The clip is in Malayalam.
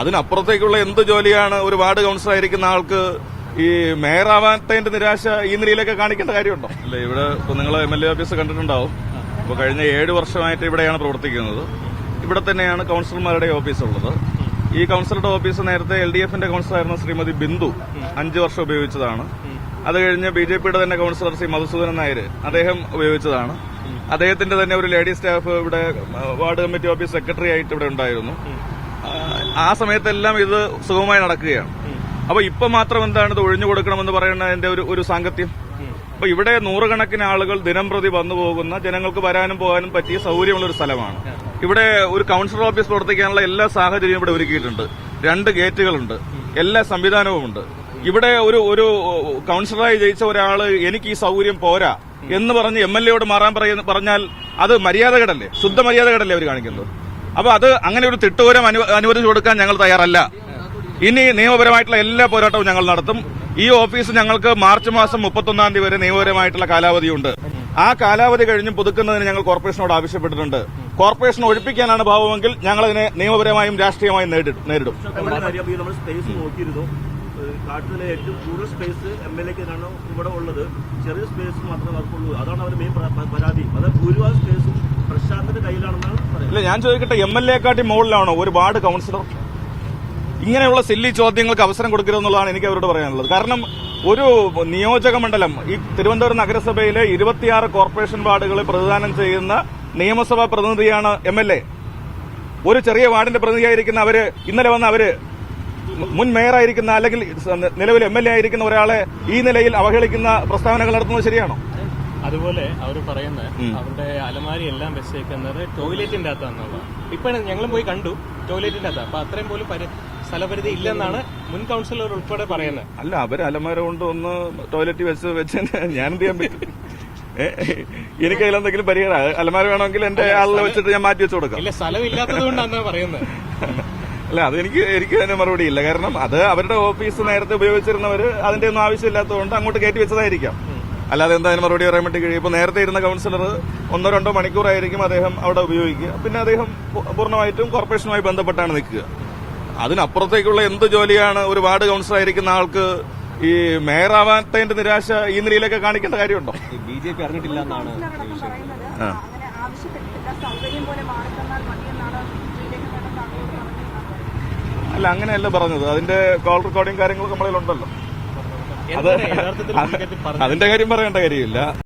അതിനപ്പുറത്തേക്കുള്ള എന്ത് ജോലിയാണ് ഒരു വാർഡ് കൗൺസിലർ ആയിരിക്കുന്ന ആൾക്ക് ഈ മേയറാവാത്തതിന്റെ നിരാശ ഈ നിലയിലൊക്കെ കാണിക്കേണ്ട കാര്യമുണ്ടോ? അല്ല ഇവിടെ ഇപ്പൊ നിങ്ങൾ എം എൽ എ ഓഫീസ് കണ്ടിട്ടുണ്ടാവും. ഇപ്പൊ കഴിഞ്ഞ ഏഴ് വർഷമായിട്ട് ഇവിടെയാണ് പ്രവർത്തിക്കുന്നത്. ഇവിടെ തന്നെയാണ് കൗൺസിലർമാരുടെ ഓഫീസ് ഉള്ളത്. ഈ കൗൺസിലറുടെ ഓഫീസ് നേരത്തെ എൽ ഡി എഫിന്റെ കൗൺസിലറായിരുന്ന ശ്രീമതി ബിന്ദു അഞ്ചു വർഷം ഉപയോഗിച്ചതാണ്. അത് കഴിഞ്ഞ് ബി ജെ പിയുടെ തന്നെ കൗൺസിലർ ശ്രീ മധുസൂദനൻ നായർ അദ്ദേഹം ഉപയോഗിച്ചതാണ്. അദ്ദേഹത്തിന്റെ തന്നെ ഒരു ലേഡി സ്റ്റാഫ് ഇവിടെ വാർഡ് കമ്മിറ്റി ഓഫീസ് സെക്രട്ടറി ആയിട്ട് ഇവിടെ ഉണ്ടായിരുന്നു. ആ, സമയത്തെല്ലാം ഇത് സുഗമമായി നടക്കുകയാണ്. അപ്പൊ ഇപ്പൊ മാത്രം എന്താണ് ഇത് ഒഴിഞ്ഞു കൊടുക്കണമെന്ന് പറയുന്നതിന്റെ ഒരു ഒരു സാങ്കത്യം? അപ്പൊ ഇവിടെ നൂറുകണക്കിന് ആളുകൾ ദിനം പ്രതി വന്നു പോകുന്ന ജനങ്ങൾക്ക് വരാനും പോകാനും പറ്റിയ സൗകര്യമുള്ള ഒരു സ്ഥലമാണ്. ഇവിടെ ഒരു കൗൺസിലർ ഓഫീസ് പ്രവർത്തിക്കാനുള്ള എല്ലാ സാഹചര്യവും ഇവിടെ ഒരുക്കിയിട്ടുണ്ട്. രണ്ട് ഗേറ്റുകളുണ്ട്. എല്ലാ സംവിധാനവുമുണ്ട്. ഇവിടെ ഒരു ഒരു കൗൺസിലറായി ജയിച്ച ഒരാൾ എനിക്ക് ഈ സൗകര്യം പോരാ എന്ന് പറഞ്ഞ് എം എൽ എയോട് മാറാൻ പറഞ്ഞാൽ അത് മര്യാദകടല്ലേ? ശുദ്ധ മര്യാദകടല്ലേ അവർ കാണിക്കുന്നത്? അപ്പൊ അത് അങ്ങനെ ഒരു തിട്ടൂരം അനു- അനുവദിച്ചു കൊടുക്കാൻ ഞങ്ങൾ തയ്യാറല്ല. ഇനി നിയമപരമായിട്ടുള്ള എല്ലാ പോരാട്ടവും ഞങ്ങൾ നടത്തും. ഈ ഓഫീസ് ഞങ്ങൾക്ക് മാർച്ച് മാസം മുപ്പത്തൊന്നാം തീയതി വരെ നിയമപരമായിട്ടുള്ള കാലാവധിയുണ്ട്. ആ കാലാവധി കഴിഞ്ഞ് പുതുക്കുന്നതിന് ഞങ്ങൾ കോർപ്പറേഷനോട് ആവശ്യപ്പെട്ടിട്ടുണ്ട്. കോർപ്പറേഷൻ ഒഴിപ്പിക്കാനാണ് ഭാവമെങ്കിൽ ഞങ്ങൾ അതിനെ നിയമപരമായും രാഷ്ട്രീയമായും നേരിടും. കാട്ടിലെ ഏറ്റവും കൂടുതൽ സ്പേസ് എം എൽ ഇവിടെ ഉള്ളത്. ചെറിയ സ്പേസ് മാത്രമേ അവർക്കുള്ളൂ. അതാണ് അവർ മെയിൻ പരാതി. അത് ഭൂരിഭാഗം സ്പേസും പ്രശാന്തിന്റെ കയ്യിലാണെന്നാണ് ഇല്ല ഞാൻ ചോദിക്കട്ടെ എം എൽ എക്കാട്ടി മുകളിലാണോ ഒരു വാർഡ് കൗൺസിലർ? ഇങ്ങനെയുള്ള സെല്ലി ചോദ്യങ്ങൾക്ക് അവസരം കൊടുക്കരുതെന്നുള്ളതാണ് എനിക്ക് അവരോട് പറയാനുള്ളത്. കാരണം ഒരു നിയോജക മണ്ഡലം ഈ തിരുവനന്തപുരം നഗരസഭയിലെ ഇരുപത്തിയാറ് കോർപ്പറേഷൻ വാർഡുകളെ പ്രതിദാനം ചെയ്യുന്ന നിയമസഭാ പ്രതിനിധിയാണ് എം എൽ എ. ഒരു ചെറിയ വാർഡിന്റെ പ്രതിനിധിയായിരിക്കുന്ന അവർ ഇന്നലെ വന്ന അവർ മുൻ മേയറായിരിക്കുന്ന അല്ലെങ്കിൽ നിലവിൽ എം എൽ എ ആയിരിക്കുന്ന ഒരാളെ ഈ നിലയിൽ അവഹേളിക്കുന്ന പ്രസ്താവനകൾ നടത്തുന്നത് ശരിയാണോ? അതുപോലെ അവർ പറയുന്നത് അവരുടെ അലമാരി എല്ലാം വെച്ചേക്കുന്നത് ടോയ്ലറ്റിന്റെ അകത്താന്നുള്ളതാണ് ഇപ്പൊ ഞങ്ങളും പോയി കണ്ടു ടോയ്ലറ്റിന്റെ അകത്ത്. അപ്പൊ അത്രയും പോലും സ്ഥലപരിധി ഇല്ലെന്നാണ് മുൻ കൗൺസിലർ ഉൾപ്പെടെ പറയുന്നത്. അല്ല അവർ അലമാര കൊണ്ട് ഒന്ന് ടോയ്ലറ്റ് വെച്ച് വെച്ച് ഞാൻ എന്ത് ചെയ്യാൻ പറ്റും? എനിക്ക് അതിലെന്തെങ്കിലും പരിഹാരം? അലമാര വേണമെങ്കിൽ എന്റെ ആളെ വെച്ചിട്ട് ഞാൻ മാറ്റി വെച്ചു കൊടുക്കാം. ഇല്ല സ്ഥലം ഇല്ലാത്തത് കൊണ്ടാണ് പറയുന്നത് അല്ല അത് എനിക്ക് എനിക്ക് അതിന് മറുപടി ഇല്ല. കാരണം അത് അവരുടെ ഓഫീസ് നേരത്തെ ഉപയോഗിച്ചിരുന്നവര് അതിന്റെ ഒന്നും ആവശ്യമില്ലാത്തതുകൊണ്ട് അങ്ങോട്ട് കയറ്റി വെച്ചതായിരിക്കാം. അല്ലാതെ എന്താ അതിന് മറുപടി പറയാൻ വേണ്ടി കഴിയും. ഇപ്പോൾ നേരത്തെ ഇരുന്ന കൗൺസിലർ ഒന്നോ രണ്ടോ മണിക്കൂറായിരിക്കും അദ്ദേഹം അവിടെ ഉപയോഗിക്കുക. പിന്നെ അദ്ദേഹം പൂർണമായിട്ടും കോർപ്പറേഷനുമായി ബന്ധപ്പെട്ടാണ് നിൽക്കുക. അതിനപ്പുറത്തേക്കുള്ള എന്ത് ജോലിയാണ് ഒരു വാർഡ് കൗൺസിലർ ആയിരിക്കുന്ന ആൾക്ക് ഈ മേയറാവാത്തതിന്റെ നിരാശ ഈ നിലയിലൊക്കെ കാണിക്കേണ്ട കാര്യമുണ്ടോ? ബി ജെ പി അറിഞ്ഞിട്ടില്ല എന്നാണ് അല്ല അങ്ങനെയല്ല പറഞ്ഞത്. അതിന്റെ കോൾ റെക്കോർഡിംഗ് കാര്യങ്ങളൊക്കെ നമ്മളിലുണ്ടല്ലോ. അതിന്റെ കാര്യം പറയേണ്ട കാര്യമില്ല.